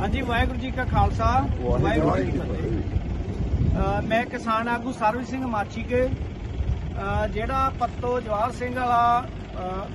ਹਾਂਜੀ ਵਾਹਿਗੁਰੂ ਜੀ ਕਾ ਖਾਲਸਾ ਵਾਹਿਗੁਰੂ ਜੀ ਕੀ ਫਤਿਹ। ਮੈਂ ਕਿਸਾਨ ਆਗੂ ਸਰਵਿਸ ਸਿੰਘ ਮਾਛੀਕੇ ਅ, ਜਿਹੜਾ ਪੱਤੋ ਜਵਾਹਰ ਸਿੰਘ ਵਾਲਾ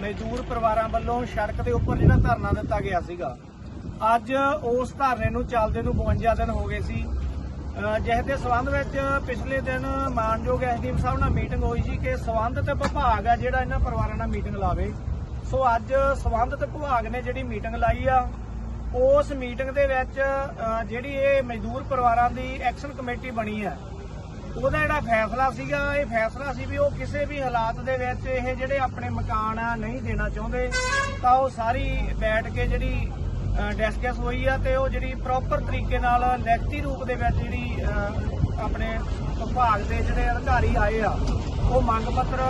ਮਜ਼ਦੂਰ ਪਰਿਵਾਰਾਂ ਵੱਲੋਂ ਸੜਕ ਦੇ ਉੱਪਰ ਜਿਹੜਾ ਧਰਨਾ ਦਿੱਤਾ ਗਿਆ ਸੀਗਾ ਅੱਜ ਉਸ ਧਰਨੇ ਨੂੰ ਚੱਲਦੇ ਨੂੰ 52 ਦਿਨ ਹੋ ਗਏ ਸੀ। ਜਿਸ ਦੇ ਸਬੰਧ ਵਿੱਚ ਪਿਛਲੇ ਦਿਨ ਮਾਨਯੋਗ ਐਸਡੀਐਮ ਸਾਹਿਬ ਨਾਲ ਮੀਟਿੰਗ ਹੋਈ ਸੀ ਕਿ ਸਬੰਧਤ ਵਿਭਾਗ ਆ ਜਿਹੜਾ ਇਹਨਾਂ ਪਰਿਵਾਰਾਂ ਨਾਲ ਮੀਟਿੰਗ ਲਾਵੇ। ਸੋ ਅੱਜ ਸਬੰਧਤ ਵਿਭਾਗ ਨੇ ਜਿਹੜੀ ਮੀਟਿੰਗ ਲਾਈ ਆ ਉਸ ਮੀਟਿੰਗ ਦੇ ਵਿੱਚ ਜਿਹੜੀ ਇਹ ਮਜ਼ਦੂਰ ਪਰਿਵਾਰਾਂ ਦੀ ਐਕਸ਼ਨ ਕਮੇਟੀ ਬਣੀ ਹੈ, ਉਹਦਾ ਜਿਹੜਾ ਫੈਸਲਾ ਸੀਗਾ, ਇਹ ਫੈਸਲਾ ਸੀ ਵੀ ਉਹ ਕਿਸੇ ਵੀ ਹਾਲਾਤ ਦੇ ਵਿੱਚ ਇਹ ਜਿਹੜੇ ਆਪਣੇ ਮਕਾਨ ਆ ਨਹੀਂ ਦੇਣਾ ਚਾਹੁੰਦੇ, ਤਾਂ ਉਹ ਸਾਰੀ ਬੈਠ ਕੇ ਜਿਹੜੀ ਡਿਸਕਸ ਹੋਈ ਆ ਤੇ ਉਹ ਜਿਹੜੀ ਪ੍ਰੋਪਰ ਤਰੀਕੇ ਨਾਲ ਲਿਖਤੀ ਰੂਪ ਦੇ ਵਿੱਚ ਜਿਹੜੀ ਆਪਣੇ ਵਿਭਾਗ ਦੇ ਜਿਹੜੇ ਅਧਿਕਾਰੀ ਆਏ ਆ, ਉਹ ਮੰਗ ਪੱਤਰ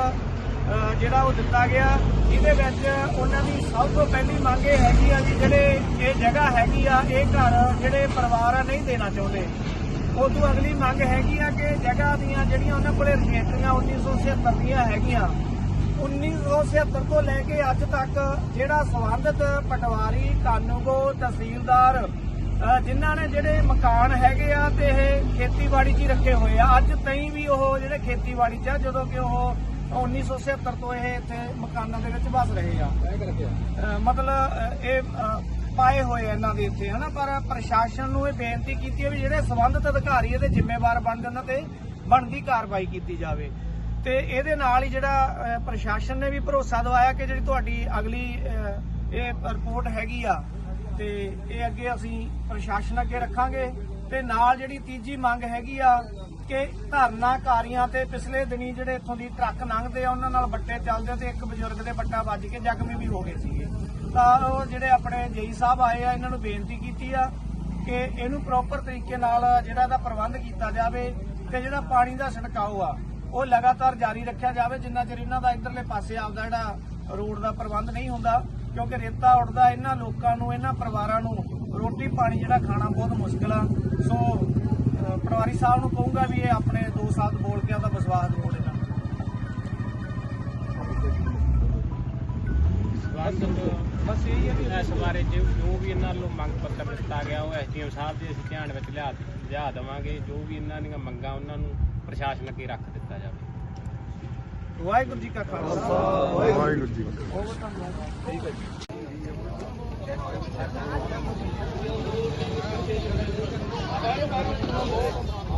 ਜਿਹੜਾ ਉਹ ਦਿੱਤਾ ਗਿਆ, ਜਿਹਦੇ ਵਿੱਚ ਉਹਨਾਂ ਦੀ ਸਭ ਤੋਂ ਪਹਿਲੀ ਮੰਗ ਇਹ ਹੈਗੀ ਆ ਵੀ ਜਿਹੜੇ ਇਹ ਜਗ੍ਹਾ ਹੈਗੀ ਆ, ਇਹ ਘਰ ਜਿਹੜੇ ਪਰਿਵਾਰ ਆ ਨਹੀਂ ਦੇਣਾ ਚਾਹੁੰਦੇ। ਉਦੋਂ ਅਗਲੀ ਮੰਗ ਹੈਗੀ ਆ ਕਿ ਜਗ੍ਹਾ ਦੀਆਂ ਜਿਹੜੀਆਂ ਉਹਨਾਂ ਕੋਲੇ ਰਜਿਸਟਰੀਆਂ 1976 ਦੀਆਂ ਹੈਗੀਆਂ 1976 ਤੋਂ ਲੈ ਕੇ ਅੱਜ ਤੱਕ ਜਿਹੜਾ ਸੰਬੰਧਿਤ ਪਟਵਾਰੀ, ਕਾਨੂੰਗੋ, ਤਹਿਸੀਲਦਾਰ ਜਿਨ੍ਹਾਂ ਨੇ ਜਿਹੜੇ ਮਕਾਨ ਹੈਗੇ ਆ ਤੇ ਇਹ ਖੇਤੀਬਾੜੀ 'ਚ ਹੀ ਰੱਖੇ ਹੋਏ ਆ, ਅੱਜ ਤਾਈਂ ਵੀ ਉਹ ਜਿਹੜੇ ਖੇਤੀਬਾੜੀ 'ਚ ਆ, ਜਦੋਂ ਕਿ ਉਹ 1976 ਤੋਂ ਇਹ ਇੱਥੇ ਮਕਾਨਾਂ ਦੇ ਵਿੱਚ ਵਸ ਰਹੇ ਆ। ਮਤਲਬ ਇਹ ਪਾਏ ਹੋਏ ਆ ਇਹਨਾਂ ਦੇ ਇੱਥੇ ਹਨਾ? ਪਰ ਪ੍ਰਸ਼ਾਸਨ ਨੂੰ ਇਹ ਬੇਨਤੀ ਕੀਤੀ ਹੈ ਵੀ ਜਿਹੜੇ ਸੰਬੰਧਿਤ ਅਧਿਕਾਰੀ ਇਹਦੇ ਜ਼ਿੰਮੇਵਾਰ ਬਣ ਜਾਣ ਤੇ ਬਣਦੀ ਕਾਰਵਾਈ ਕੀਤੀ ਜਾਵੇ। ਤੇ ਇਹਦੇ ਨਾਲ ਹੀ ਜਿਹੜਾ ਪ੍ਰਸ਼ਾਸਨ ਨੇ ਵੀ ਭਰੋਸਾ ਦਵਾਇਆ ਕਿ ਜਿਹੜੀ ਤੁਹਾਡੀ ਅਗਲੀ ਇਹ ਰਿਪੋਰਟ ਹੈਗੀ ਆ ਤੇ ਇਹ ਅੱਗੇ ਅਸੀਂ ਪ੍ਰਸ਼ਾਸਨ ਅੱਗੇ ਰੱਖਾਂਗੇ। ਤੇ ਨਾਲ ਜਿਹੜੀ ਤੀਜੀ ਮੰਗ ਹੈਗੀ ਆ ਕਿ ਧਰਨਾਕਾਰੀਆਂ ਤੇ ਪਿਛਲੇ ਦਿਨੀ ਜਿਹੜੇ ਇੱਥੋਂ ਦੀ ਟਰੱਕ ਲੰਘਦੇ ਆ, ਉਹਨਾਂ ਨਾਲ ਬੱਟੇ ਚੱਲਦੇ ਤੇ ਇੱਕ ਬਜ਼ੁਰਗ ਦੇ ਬੱਟਾ ਵੱਜ ਕੇ ਜ਼ਖਮੀ ਵੀ ਹੋ ਗਏ ਸੀਗੇ। ਤਾਂ ਉਹ ਜਿਹੜੇ ਆਪਣੇ ਜੇਈ ਸਾਹਿਬ ਆਏ ਆ, ਇਹਨਾਂ ਨੂੰ ਬੇਨਤੀ ਕੀਤੀ ਆ ਕਿ ਇਹਨੂੰ ਪ੍ਰੋਪਰ ਤਰੀਕੇ ਨਾਲ ਜਿਹੜਾ ਇਹਦਾ ਪ੍ਰਬੰਧ ਕੀਤਾ ਜਾਵੇ ਤੇ ਜਿਹੜਾ ਪਾਣੀ ਦਾ ਛਿੜਕਾਓ ਆ, ਉਹ ਲਗਾਤਾਰ ਜਾਰੀ ਰੱਖਿਆ ਜਾਵੇ, ਜਿੰਨਾ ਚਿਰ ਇਹਨਾਂ ਦਾ ਇਧਰਲੇ ਪਾਸੇ ਆਪਦਾ ਜਿਹੜਾ ਰੋਡ ਦਾ ਪ੍ਰਬੰਧ ਨਹੀਂ ਹੁੰਦਾ, ਕਿਉਂਕਿ ਰੇਤਾ ਉੱਡਦਾ, ਇਹਨਾਂ ਲੋਕਾਂ ਨੂੰ, ਇਹਨਾਂ ਪਰਿਵਾਰਾਂ ਨੂੰ ਰੋਟੀ ਪਾਣੀ ਜਿਹੜਾ ਖਾਣਾ ਬਹੁਤ ਮੁਸ਼ਕਲ ਆ। ਸੋ ਸਾਹਿਬ ਨੂੰ ਕਹੂੰਗਾ ਵੀ ਇਹ ਆਪਣੇ ਦੋ ਸਾਥ ਬੋਲ ਕੇ ਆਦਾ ਵਿਸ਼ਵਾਸ ਦਿਵਾਉਣੇ ਨਾ ਬਸ ਇਹ ਹੈ ਵੀ ਇਸ ਬਾਰੇ ਜੋ ਵੀ ਇਹਨਾਂ ਨੂੰ ਮੰਗ ਪੱਤਰ ਦਿੱਤਾ ਗਿਆ ਉਹ ਐਸਡੀਐਮ ਸਾਹਿਬ ਦੇ ਅਸੀਂ ਧਿਆਨ ਵਿੱਚ ਲਿਆ ਲਿਆ ਦੇਵਾਂਗੇ। ਜੋ ਵੀ ਇਹਨਾਂ ਦੀਆਂ ਮੰਗਾਂ ਉਹਨਾਂ ਨੂੰ ਪ੍ਰਸ਼ਾਸਨ ਅੱਗੇ ਰੱਖ ਦਿੱਤਾ ਜਾਵੇ। ਵਾਹਿਗੁਰੂ ਜੀ ਕਾ ਖਾਲਸਾ। ਵਾਹਿਗੁਰੂ ਜੀ।